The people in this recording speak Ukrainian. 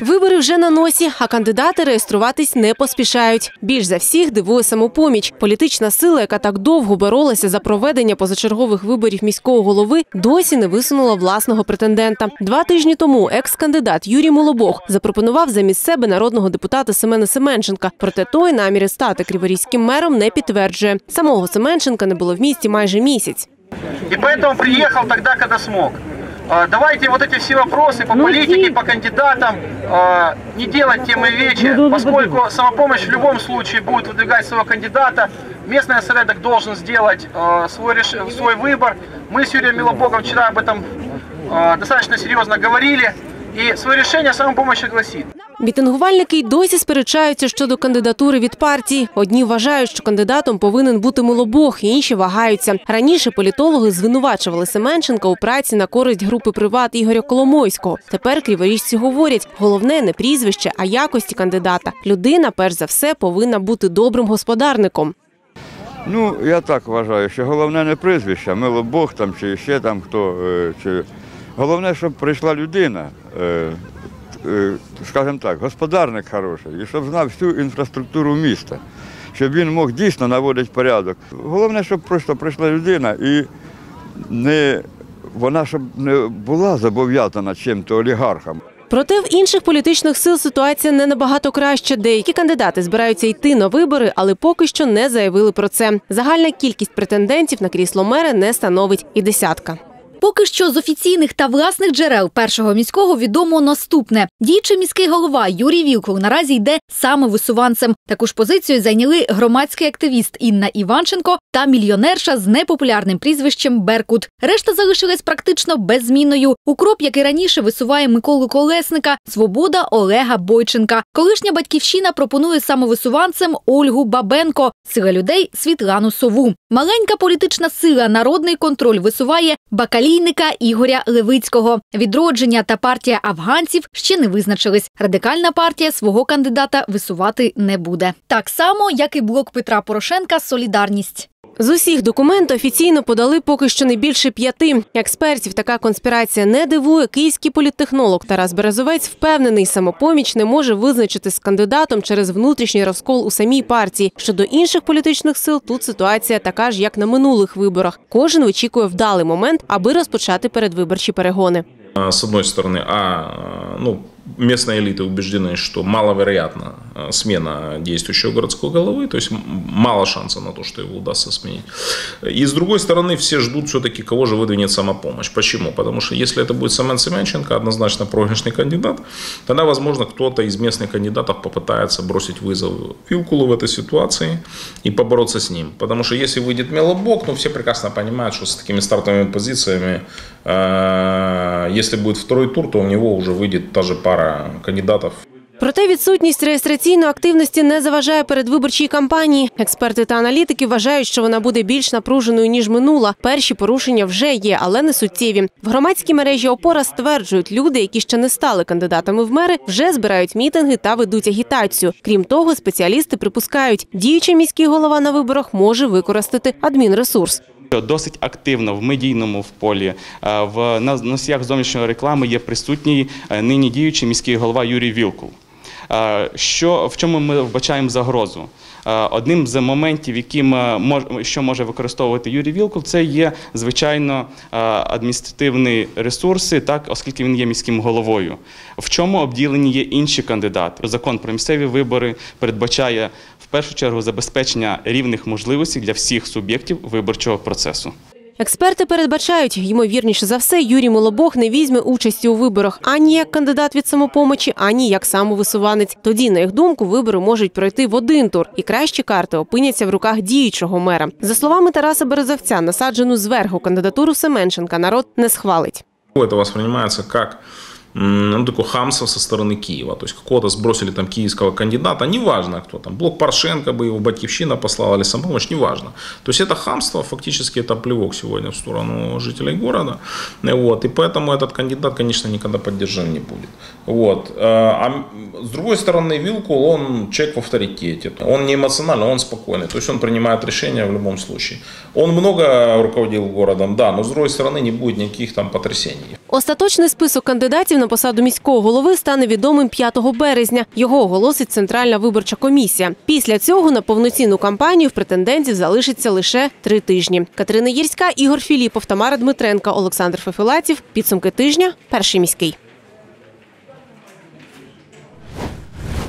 Вибори вже на носі, а кандидати реєструватись не поспішають. Більш за всіх дивує самопоміч. Політична сила, яка так довго боролася за проведення позачергових виборів міського голови, досі не висунула власного претендента. Два тижні тому екс-кандидат Юрій Молобог запропонував замість себе народного депутата Семена Семенченка. Проте той наміри стати криворізьким мером не підтверджує. Самого Семенченка не було в місті майже місяць. И поэтому приехал тогда, когда смог. А, Давайте вот эти все вопросы по политике, по кандидатам а, не делать темой вечи, поскольку самопомощь в любом случае будет выдвигать своего кандидата. Местный осередок должен сделать а, свой, реш- свой выбор. Мы с Юрием Милобогом вчера об этом достаточно серьезно говорили. И свое решение самопомощь огласит. Мітингувальники й досі сперечаються щодо кандидатури від партії. Одні вважають, що кандидатом повинен бути Милобог, інші вагаються. Раніше політологи звинувачували Семенченка у праці на користь групи приват Ігоря Коломойського. Тепер криворіжці говорять, головне не прізвище, а якості кандидата. Людина, перш за все, повинна бути добрим господарником. Ну, я так вважаю, що головне не прізвище, мило Бог там чи ще там хто. е, Чи... Головне, щоб прийшла людина, е, скажімо так, господарник хороший, і щоб знав всю інфраструктуру міста, щоб він мог дійсно наводити порядок. Головне, щоб просто прийшла людина і не, вона щоб не була зобов'язана чим-то олігархам. Проте в інших політичних сил ситуація не набагато краще. Деякі кандидати збираються йти на вибори, але поки що не заявили про це. Загальна кількість претендентів на крісло мера не становить і десятка. Поки що з офіційних та власних джерел першого міського відомо наступне: діючий міський голова Юрій Вілкул наразі йде саме висуванцем. Таку ж позицію зайняли громадський активіст Інна Іванченко та мільйонерша з непопулярним прізвищем Беркут. Решта залишилась практично беззмінною. Укроп, як і раніше, висуває Миколу Колесника, свобода Олега Бойченка. Колишня батьківщина пропонує самовисуванцем Ольгу Бабенко, сила людей Світлану Сову. Маленька політична сила Народний контроль висуває бакалійника Ігоря Левицького. Відродження та партія афганців ще не визначились. Радикальна партія свого кандидата висувати не буде. Так само, як і блок Петра Порошенка Солідарність. З усіх документів офіційно подали поки що не більше п'яти. Експертів така конспірація не дивує. Київський політтехнолог Тарас Березовець впевнений, самопоміч не може визначити з кандидатом через внутрішній розкол у самій партії. Щодо інших політичних сил, тут ситуація така ж, як на минулих виборах. Кожен вичікує вдалий момент, аби розпочати передвиборчі перегони. С одной стороны, а ну, местные элиты убеждены, что маловероятна а, смена действующего городского головы, то есть мало шанса на то, что его удастся сменить. И с другой стороны, все ждут все-таки, кого же выдвинет самопомощь. Почему? Потому что если это будет Семен Семенченко, однозначно проигрышный кандидат, тогда, возможно, кто-то из местных кандидатов попытается бросить вызов Вилкулу в этой ситуации и побороться с ним. Потому что если выйдет Мелобок, ну все прекрасно понимают, что с такими стартовыми позициями, э, если будет второй тур, то у него уже выйдет та же пара кандидатов Проте відсутність реєстраційної активності не заважає передвиборчій кампанії. Експерти та аналітики вважають, що вона буде більш напруженою ніж минула. Перші порушення вже є, але не суттєві. В громадській мережі опора стверджують, люди, які ще не стали кандидатами в мери, вже збирають мітинги та ведуть агітацію. Крім того, спеціалісти припускають, діючий міський голова на виборах може використати адмінресурс. Досить активно в медійному в полі е, в носіях зовнішньої реклами є присутній е, нині діючий міський голова Юрій Вілкул. Е, Що в чому ми вбачаємо загрозу? Одним з моментів, яким що може використовувати Юрій Вілкул, це є звичайно адміністративні ресурси, так оскільки він є міським головою. В чому обділені є інші кандидати? Закон про місцеві вибори передбачає першу чергу забезпечення рівних можливостей для всіх суб'єктів виборчого процесу. Експерти передбачають, ймовірніше за все, Юрій Молобог не візьме участі у виборах ані як кандидат від самопомочі, ані як самовисуванець. Тоді, на їх думку, вибори можуть пройти в один тур, і кращі карти опиняться в руках діючого мера. За словами Тараса Березовця, насаджену зверху кандидатуру Семенченка народ не схвалить. Это воспринимается как м, ну, такое хамство со стороны Киева. То есть какого-то сбросили там киевского кандидата, неважно кто там, блок Порошенко бы его батьковщина послала или самопомощь, неважно. То есть это хамство, фактически это плевок сегодня в сторону жителей города. Вот. И поэтому этот кандидат, конечно, никогда поддержан не будет. Вот. Э, А с другой стороны, Вилкул, он человек в авторитете. Он не эмоциональный, он спокойный. То есть он принимает решения в любом случае. Он много руководил городом, да, но с другой стороны не будет никаких там потрясений. Остаточний список кандидатів на посаду міського голови стане відомим 5 березня. Його оголосить Центральна виборча комісія. Після цього на повноцінну кампанію в претендентів залишиться лише три тижні. Катерина Єрська, Ігор Філіпов, Тамара Дмитренка, Олександр Фефілатів. Підсумки тижня. Перший міський.